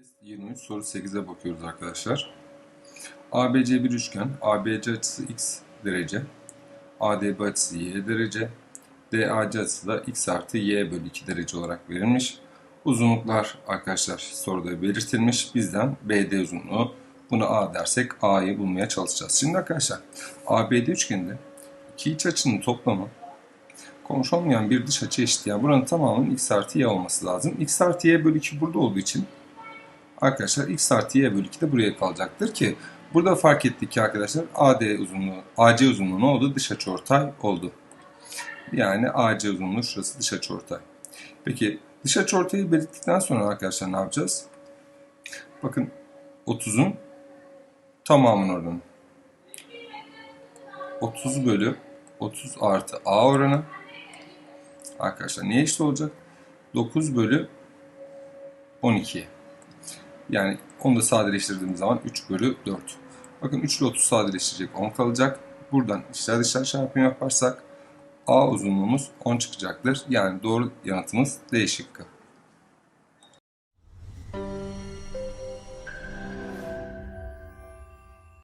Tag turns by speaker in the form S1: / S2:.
S1: Test 23 soru 8'e bakıyoruz arkadaşlar. ABC bir üçgen. ABC açısı x derece. ADB açısı y derece. DAC açısı da x artı y bölü 2 derece olarak verilmiş. Uzunluklar arkadaşlar soruda belirtilmiş. Bizden BD uzunluğu. Bunu A dersek A'yı bulmaya çalışacağız. Şimdi arkadaşlar ABD üçgeninde iki iç açının toplamı komşu olmayan bir dış açı eşit. Yani buranın tamamının x artı y olması lazım. x artı y bölü 2 burada olduğu için arkadaşlar x artı y bölü 2 de buraya kalacaktır ki burada fark ettik ki arkadaşlar AD uzunluğu, AC uzunluğu ne oldu? Dış açıortay oldu. Yani AC uzunluğu şurası dış açıortay. Peki dış açıortayı belirttikten sonra arkadaşlar ne yapacağız? Bakın 30'un tamamının oranı. 30 bölü 30 artı A oranı arkadaşlar neye eşit olacak? 9 bölü 12. Yani onu da sadeleştirdiğimiz zaman 3 bölü 4. Bakın 3 ile 30 sadeleştirecek 10 kalacak. Buradan içler dışlar çarpımı yaparsak A uzunluğumuz 10 çıkacaktır. Yani doğru yanıtımız D şıkkı.